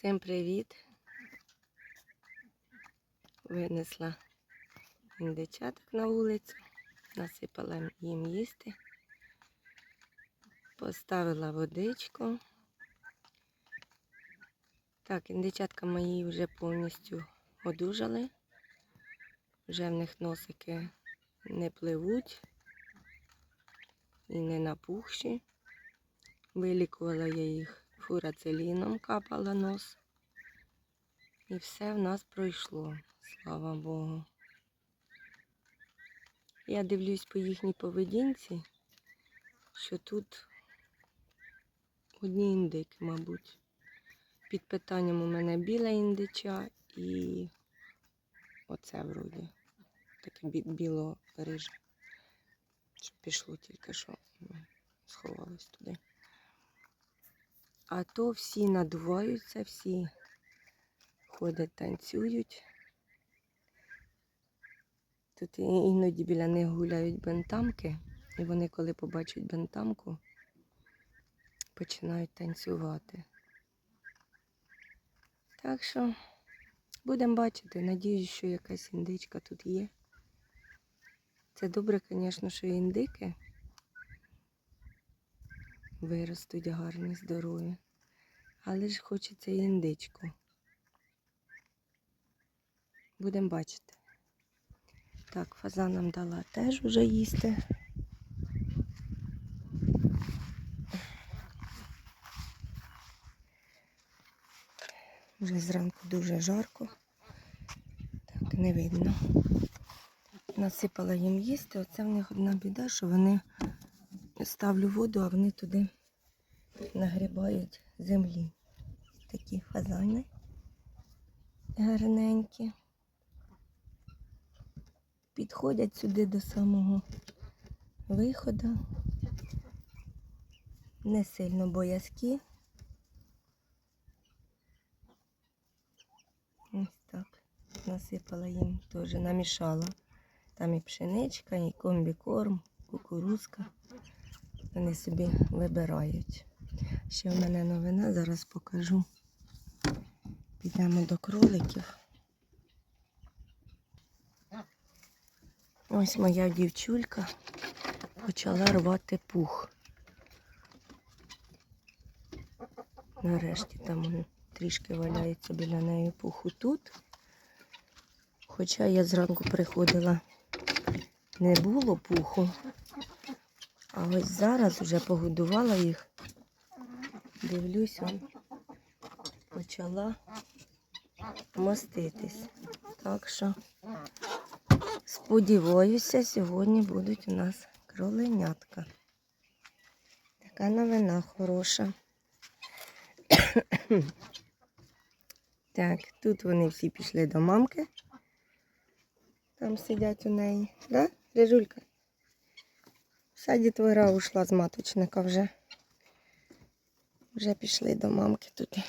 Всім привіт! Винесла індичаток на вулицю, насипала їм їсти, поставила водичку. Так, індичатка мої вже повністю одужали, вже в них носики не пливуть і не напухші. Вилікувала я їх фурацеліном, капала нос. І все в нас пройшло, слава Богу. Я дивлюсь по їхній поведінці, що тут одні індики, мабуть. Під питанням у мене біла індича і оце вроді. Таке бі- біло-риже. Що пішло тільки що м, сховалось туди. А то всі надуваються, всі ходять, танцюють. Тут іноді біля них гуляють бентамки, і вони, коли побачать бентамку, починають танцювати. Так що будемо бачити. Надіюсь, що якась індичка тут є. Це добре, звісно, що індики виростуть гарні, здорові. Але ж хочеться і індичку. Будемо бачити. Так, фазанам дала теж вже їсти. Вже зранку дуже жарко. Так, не видно. Насипала їм їсти. Оце в них одна біда, що вони ставлю воду, а вони туди нагрібають землі. Такі фазани гарненькі. Підходять сюди до самого виходу. Не сильно боязкі. Ось так. Насипала їм теж, намішала. Там і пшеничка, і комбікорм, кукурузка. Вони собі вибирають. Ще в мене новина, зараз покажу. Підемо до кроликів. Ось моя дівчулька почала рвати пух. Нарешті там трішки валяється біля неї пуху тут. Хоча я зранку приходила, не було пуху. А ось зараз вже погодувала їх. Дивлюсь, он почала моститись. Так що сподіваюся, сьогодні будуть у нас кроленятка. Така новина хороша. Так, тут вони всі пішли до мамки. Там сидять у неї. Да, Рижулька? Вся дітвора ушла з маточника вже. Вже пішли до мамки туди.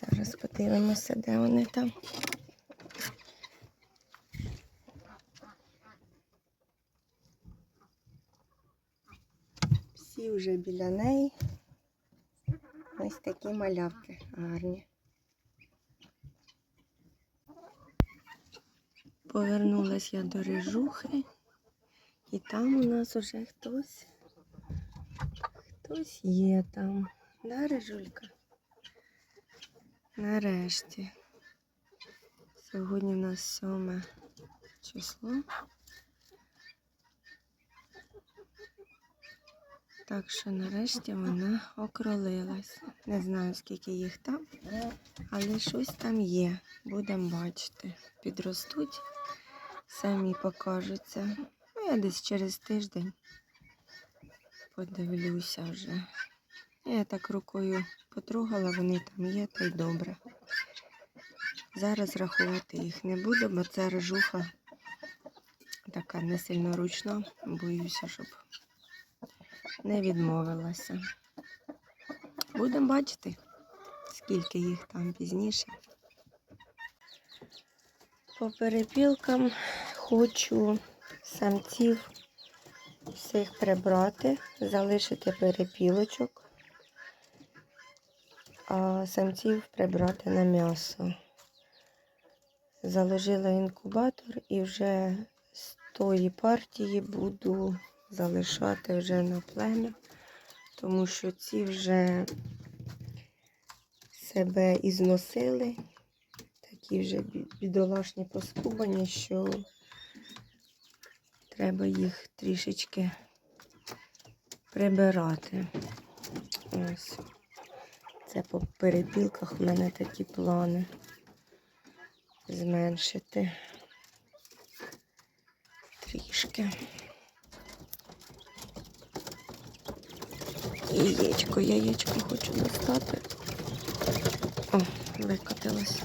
Зараз подивимося, де вони там. Всі вже біля неї. Ось такі малявки гарні. Повернулась я до рижухи. І там у нас уже хтось. Хтось є там. Да, Рижулька? Нарешті. Сьогодні у нас 7 число. Так що нарешті вона окролилась. Не знаю, скільки їх там, але щось там є. Будемо бачити. Підростуть, самі покажуться. Я десь через тиждень подивлюся вже. Я так рукою потрогала, вони там є, то й добре. Зараз рахувати їх не буду, бо це рожуха така не сильно ручна. Боюся, щоб не відмовилася. Будемо бачити, скільки їх там пізніше. По перепілкам хочу самців всіх прибрати, залишити перепілочок. а самців прибрати на м'ясо. Заложила інкубатор і вже з тої партії буду залишати вже на плем'я, тому що ці вже себе ізносили, такі вже бідолашні поскубані, що треба їх трішечки прибирати. Ось. Це по перепілках в мене такі плани зменшити трішки. Яєчко, яєчко хочу достати. О, викотилось.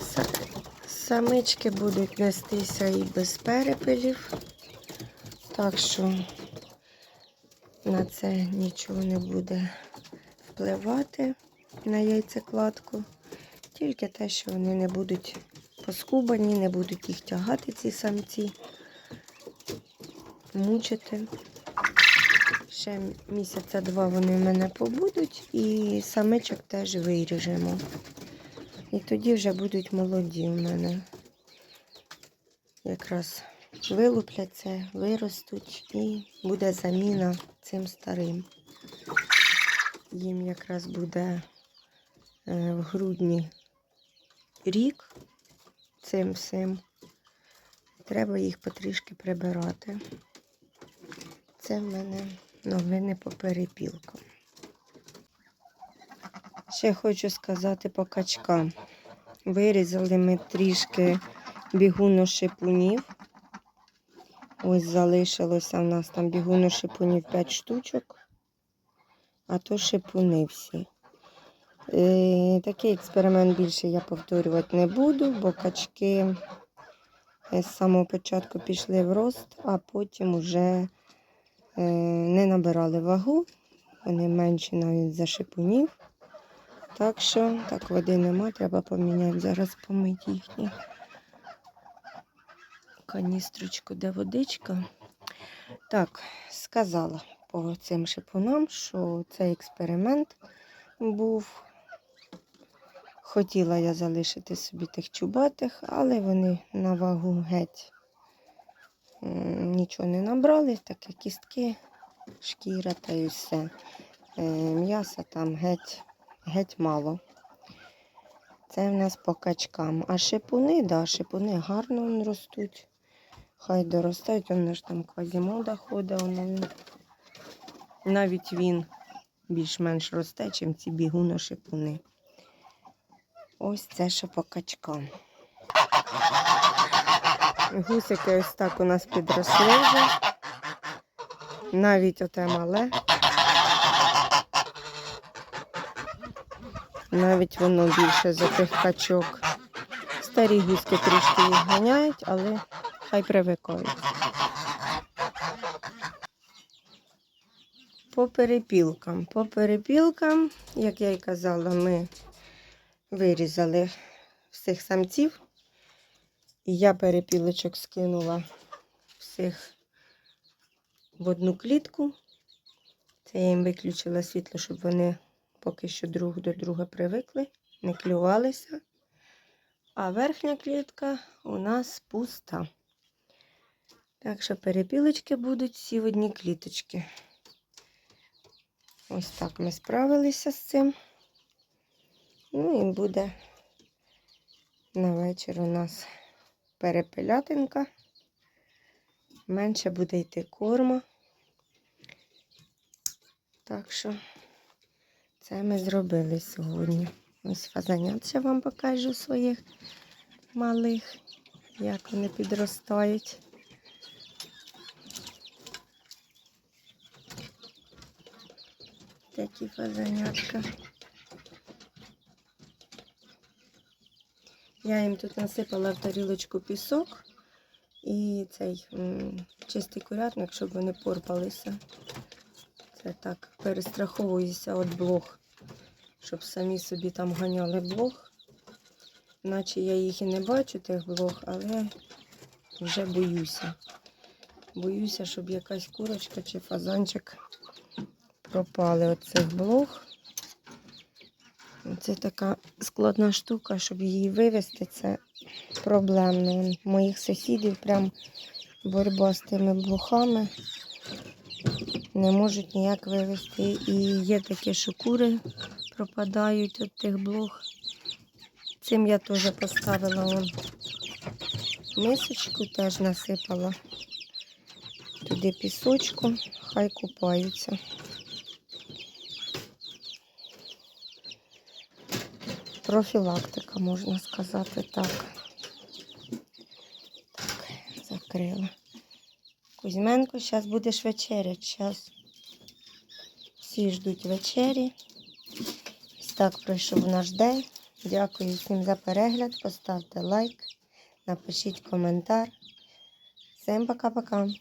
Са- Самички будуть нестися і без перепелів, так що на це нічого не буде впливати на яйцекладку. Тільки те, що вони не будуть поскубані, не будуть їх тягати, ці самці, мучити. Ще місяця два вони в мене побудуть і самичок теж виріжемо. І тоді вже будуть молоді в мене. Якраз вилупляться, виростуть і буде заміна цим старим. Їм якраз буде е, в грудні рік цим всім. Треба їх потрішки прибирати. Це в мене новини по перепілкам. Ще хочу сказати по качкам. Вирізали ми трішки бігуношипунів. Ось залишилося в нас там бігуношипунів 5 штучок, а то шипуни всі. Е, такий експеримент більше я повторювати не буду, бо качки е, з самого початку пішли в рост, а потім вже е, не набирали вагу. Вони менші навіть за шипунів. Так що, так, води нема, треба поміняти. Зараз помити їхні каністрочку, де водичка. Так, сказала по цим шипунам, що цей експеримент був. Хотіла я залишити собі тих чубатих, але вони на вагу геть нічого не набрали, таке кістки, шкіра та й все. Е, М'яса там геть, геть мало. Це в нас по качкам. А шипуни, да, шипуни гарно ростуть. Хай доростають, воно ж там квазімода ходить. Навіть він більш-менш росте, чим ці бігуно-шипуни. Ось це що по качкам. Гусики ось так у нас підросли вже. Навіть оте мале. Навіть воно більше за тих качок. Старі гуски трішки їх ганяють, але хай привикають. По перепілкам. По перепілкам, як я й казала, ми вирізали всіх самців. І я перепілочок скинула всіх в одну клітку. Це я їм виключила світло, щоб вони поки що друг до друга привикли, не клювалися. А верхня клітка у нас пуста. Так що перепілочки будуть всі в одній кліточці. Ось так ми справилися з цим. Ну і буде на вечір у нас перепелятинка. Менше буде йти корма. Так що це ми зробили сьогодні. Ось фазанят ще вам покажу своїх малих, як вони підростають. Такі фазанятка. Я їм тут насипала в тарілочку пісок і цей чистий курятник, щоб вони порпалися. Це так, перестраховуюся від блох, щоб самі собі там ганяли блох. Наче я їх і не бачу, тих блох, але вже боюся. Боюся, щоб якась курочка чи фазанчик пропали від цих блох. Це така складна штука, щоб її вивезти, це проблемно. Моїх сусідів прям боротьба з тими блохами. Не можуть ніяк вивезти. І є таке, що пропадають від тих блох. Цим я теж поставила вон мисочку, теж насипала туди пісочку, хай купаються. Профілактика, можна сказати так. Так, закрила. Кузьменко, зараз будеш вечеряти. Зараз всі ждуть вечері. Так пройшов наш день. Дякую всім за перегляд. Поставте лайк, напишіть коментар. Всім пока-пока.